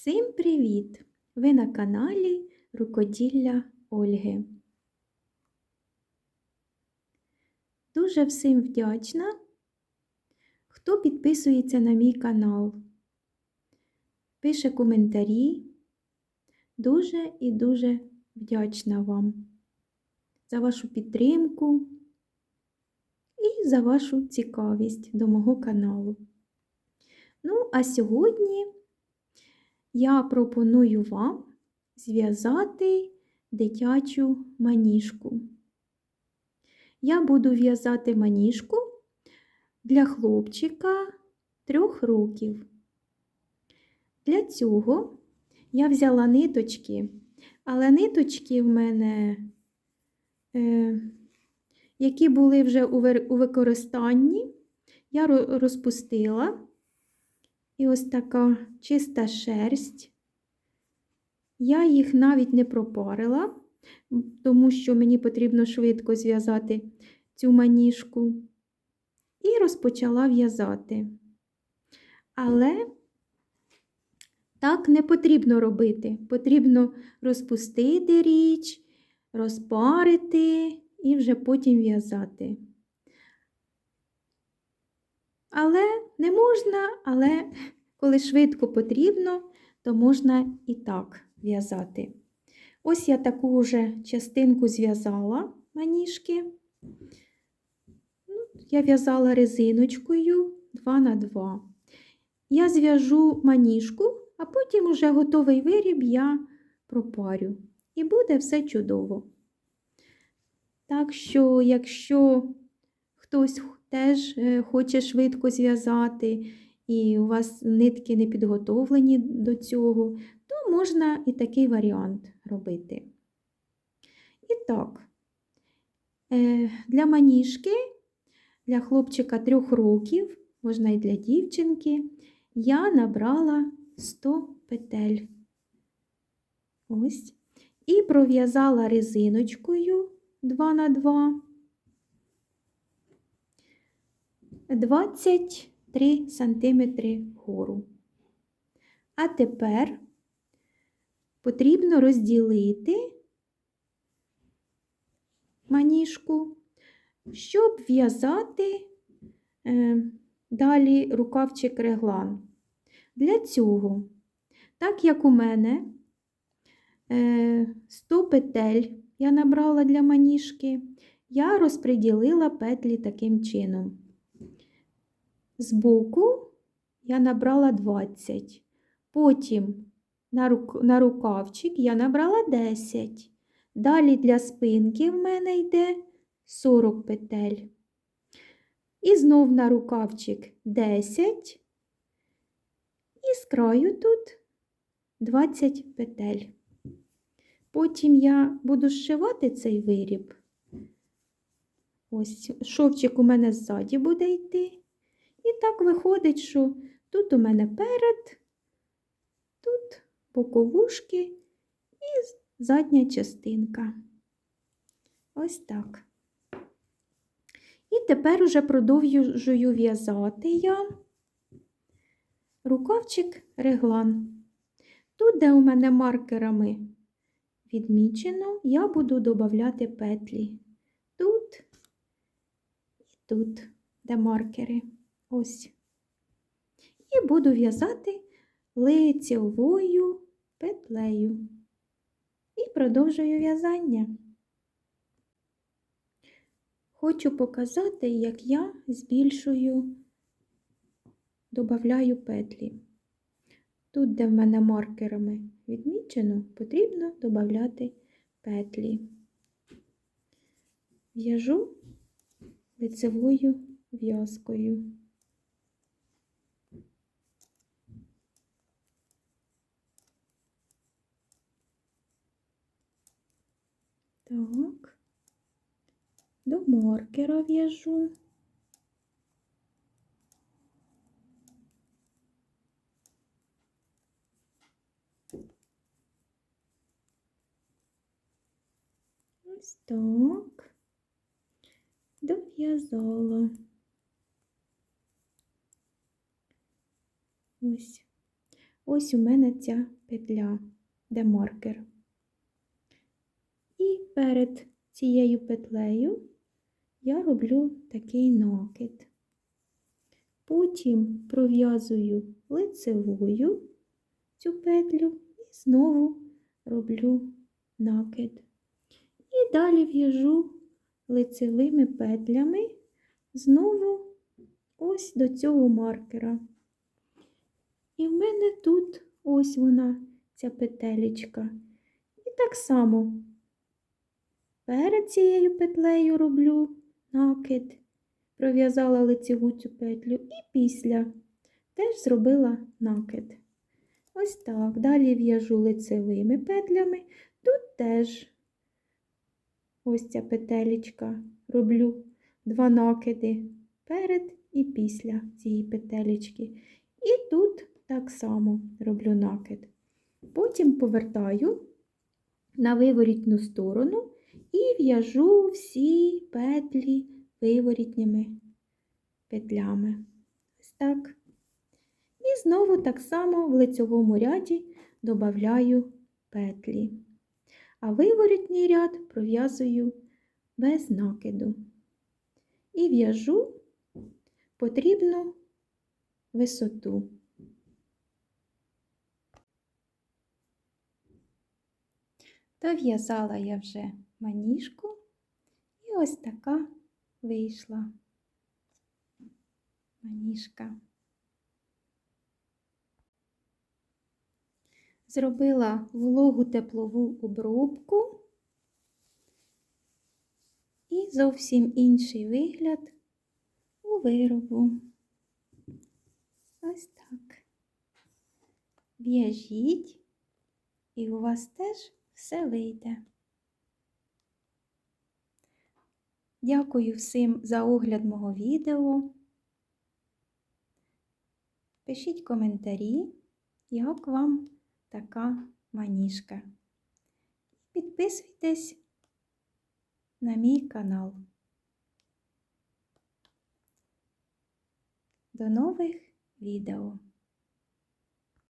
Всім привіт! Ви на каналі Рукоділля Ольги. Дуже всім вдячна, хто підписується на мій канал, пише коментарі. Дуже і дуже вдячна вам за вашу підтримку і за вашу цікавість до мого каналу. Ну, а сьогодні я пропоную вам зв'язати дитячу маніжку. Я буду в'язати маніжку для хлопчика трьох років. Для цього я взяла ниточки, але ниточки в мене, е, які були вже у використанні, я розпустила. І ось така чиста шерсть. Я їх навіть не пропарила, тому що мені потрібно швидко зв'язати цю маніжку. І розпочала в'язати. Але так не потрібно робити. Потрібно розпустити річ, розпарити і вже потім в'язати. Але не можна, але коли швидко потрібно, то можна і так в'язати. Ось я таку вже частинку зв'язала маніжки. Ну, я в'язала резиночкою 2 на 2. Я зв'яжу маніжку, а потім уже готовий виріб я пропарю. І буде все чудово. Так що, якщо хтось теж е, хоче швидко зв'язати, і у вас нитки не підготовлені до цього, то можна і такий варіант робити. І так, е, для маніжки, для хлопчика трьох років, можна і для дівчинки, я набрала 100 петель. Ось. І пров'язала резиночкою 2 на 2 23 см вгору. А тепер потрібно розділити маніжку, щоб в'язати е, далі рукавчик реглан. Для цього, так як у мене 100 е, петель я набрала для маніжки, я розподілила петлі таким чином. Збоку я набрала 20. Потім на рук, на рукавчик я набрала 10. Далі для спинки в мене йде 40 петель. І знов на рукавчик 10. І з краю тут 20 петель. Потім я буду зшивати цей виріб. Ось шовчик у мене ззаді буде йти. І так виходить, що тут у мене перед, тут боковушки і задня частинка. Ось так. І тепер уже продовжую в'язати я рукавчик реглан. Тут, де у мене маркерами відмічено, я буду додати петлі. Тут і тут, де маркери. Ось. І буду в'язати лицевою петлею. І продовжую в'язання. Хочу показати, як я збільшую, додаю петлі. Тут, де в мене маркерами відмічено, потрібно додати петлі. В'яжу лицевою в'язкою. Так, до маркера в'яжу. Ось так, дов'язала. Ось. ось у мене ця петля, де маркер. І перед цією петлею я роблю такий накид. Потім пров'язую лицевою цю петлю і знову роблю накид. І далі в'яжу лицевими петлями знову ось до цього маркера. І в мене тут ось вона, ця петелечка. І так само перед цією петлею роблю накид, пров'язала лицеву цю петлю і після теж зробила накид. Ось так. Далі в'яжу лицевими петлями, тут теж ось ця петелечка, роблю два накиди перед і після цієї петелечки. І тут так само роблю накид. Потім повертаю на виворітну сторону і в'яжу всі петлі виворітніми петлями. Ось так. І знову так само в лицьовому ряді додаю петлі. А виворітній ряд пров'язую без накиду. І в'яжу потрібну висоту. Дов'язала я вже маніжку і ось така вийшла маніжка. Зробила вологу теплову обробку і зовсім інший вигляд у виробу. Ось так. В'яжіть, і у вас теж все вийде. Дякую всім за огляд мого відео. Пишіть коментарі, як вам така маніжка. Підписуйтесь на мій канал. До нових відео!